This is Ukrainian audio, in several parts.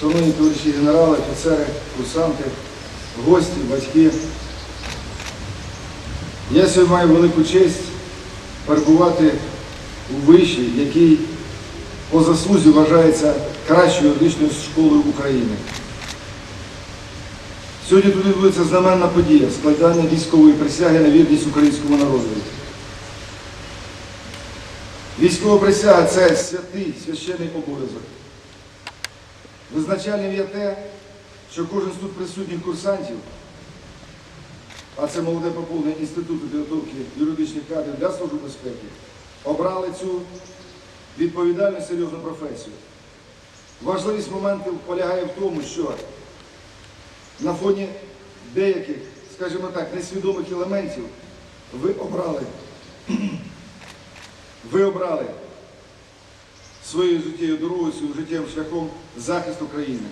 шановні товариші генерали, офіцери, курсанти, гості, батьки. Я сьогодні маю велику честь перебувати у виші, який по заслузі вважається кращою юридичною школою України. Сьогодні тут відбудеться знаменна подія складання військової присяги на вірність українському народу. Військова присяга це святий священний обов'язок. Визначальним є те, що кожен з тут присутніх курсантів, а це молоде поповнення Інституту підготовки юридичних кадрів для Служби безпеки, обрали цю відповідальну серйозну професію. Важливість моментів полягає в тому, що на фоні деяких, скажімо так, несвідомих елементів ви обрали, ви обрали своєю життєю дорогою, своїм життєвим шляхом захист України.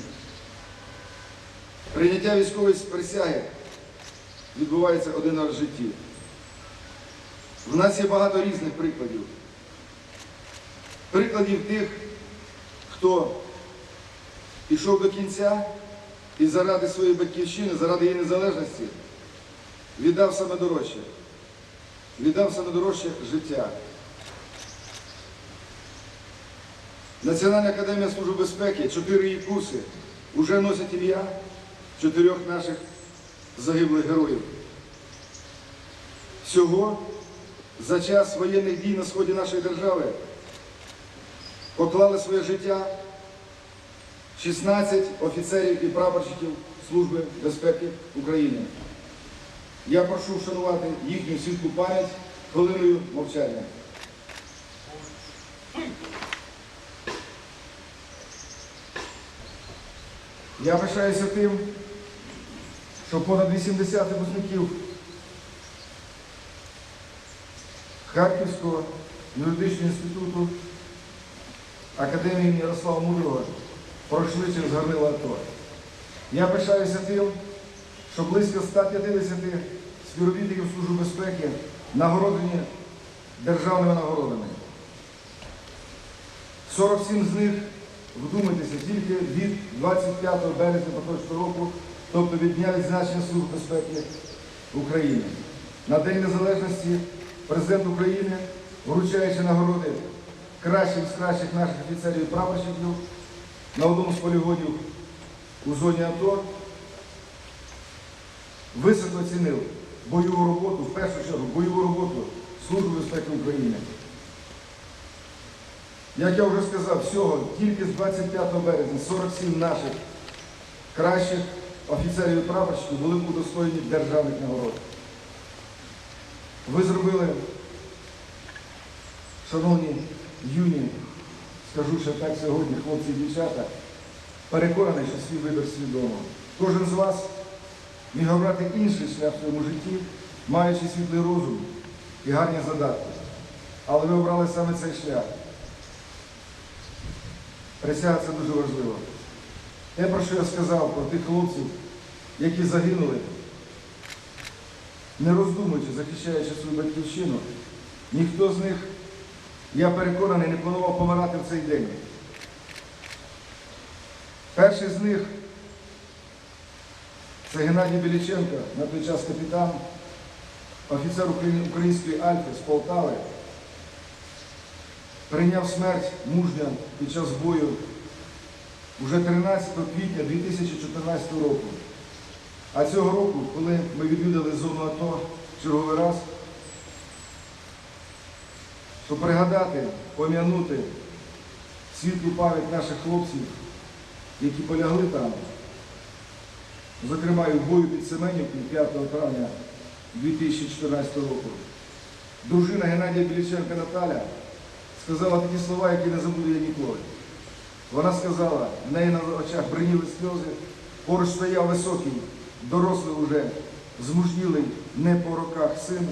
Прийняття військової присяги відбувається один раз в житті. В нас є багато різних прикладів. Прикладів тих, хто пішов до кінця і заради своєї батьківщини, заради її незалежності віддав саме дорожче. Віддав саме дорожче життя. Національна академія Служби безпеки, чотири її курси вже носять ім'я чотирьох наших загиблих героїв. Всього за час воєнних дій на сході нашої держави поклали своє життя 16 офіцерів і прапорщиків Служби безпеки України. Я прошу вшанувати їхню світлу пам'ять хвилиною мовчання. Я пишаюся тим, що понад 80 випускників Харківського юридичного інституту Академії Ярослава Мудрого пройшли через горнило АТО. Я пишаюся тим, що близько 150 співробітників Служби безпеки нагороджені державними нагородами. 47 з них, вдумайтеся, тільки від 25 березня поточного року, тобто від дня відзначення Служби безпеки України. На День Незалежності президент України, вручаючи нагороди кращим з кращих наших офіцерів і прапорщиків на одному з полігонів у зоні АТО, високо оцінив бойову роботу, в першу чергу бойову роботу Служби безпеки України. Як я вже сказав, всього тільки з 25 березня 47 наших кращих офіцерів і прапорщиків були удостоєні державних нагород. Ви зробили, шановні юні, скажу ще так сьогодні, хлопці і дівчата, переконаний, що свій вибір свідомо. Кожен з вас міг обрати інший шлях в своєму житті, маючи світлий розум і гарні задатки. Але ви обрали саме цей шлях. Присяга це дуже важливо. Те, про що я сказав, про тих хлопців, які загинули, не роздумуючи, захищаючи свою батьківщину, ніхто з них, я переконаний, не планував помирати в цей день. Перший з них це Геннадій Біліченко, на той час капітан, офіцер української Альфи з Полтави, прийняв смерть мужня під час бою уже 13 квітня 2014 року. А цього року, коли ми відвідали зону АТО черговий раз, щоб пригадати, пом'янути світлу пам'ять наших хлопців, які полягли там, зокрема в бою під Семенівкою 5 травня 2014 року. Дружина Геннадія Біліченка Наталя сказала такі слова, які не забуду я ніколи. Вона сказала, в неї на очах бриніли сльози, поруч стояв високий, дорослий уже, змужнілий, не по роках син.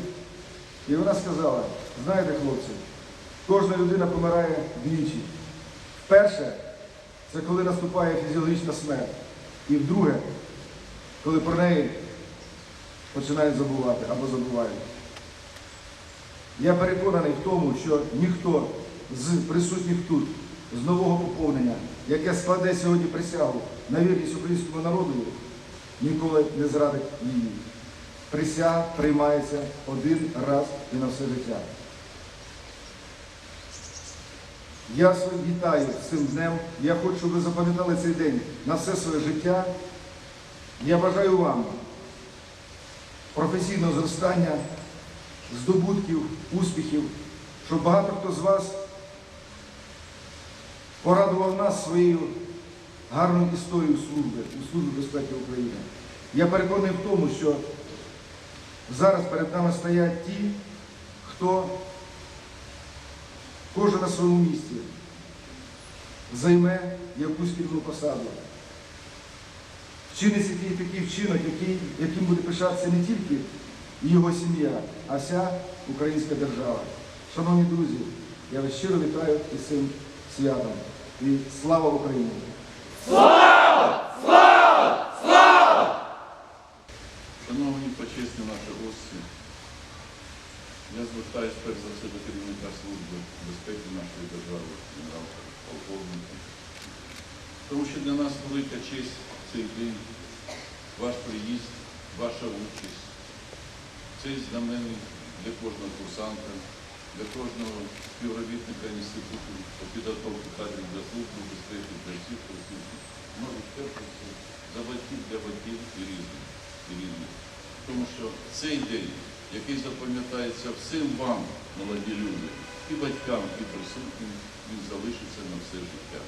І вона сказала, знаєте, хлопці, кожна людина помирає двічі. Вперше, це коли наступає фізіологічна смерть. І вдруге, коли про неї починають забувати або забувають. Я переконаний в тому, що ніхто з присутніх тут з нового поповнення, яке складе сьогодні присягу на вірність українському народу, ніколи не зрадить її. Присяга приймається один раз і на все життя. Я вітаю цим днем. Я хочу, щоб ви запам'ятали цей день на все своє життя. Я бажаю вам професійного зростання, здобутків, успіхів, щоб багато хто з вас порадував нас своєю гарною історією служби у Службі безпеки України. Я переконаний в тому, що зараз перед нами стоять ті, хто кожен на своєму місці займе якусь керівну посаду. Вчиниться такий, вчинок, який, яким буде пишатися не тільки його сім'я, а вся українська держава. Шановні друзі, я вас щиро вітаю із цим святом. І слава Україні! Слава! Слава! Слава! Шановні почесні наші гості, я звертаюся перш за все до керівника служби безпеки нашої держави, генерал-полковника. Тому що для нас велика честь цей день, ваш приїзд, ваша участь. Цей знаменний для кожного курсанта, для кожного співробітника інституту по підготовці кадрів для служби безпеки, для всіх присутніх. Можуть перш за батьків для батьків і різних. І різних. Тому що цей день, який запам'ятається всім вам, молоді люди, і батькам, і присутнім, він залишиться на все життя.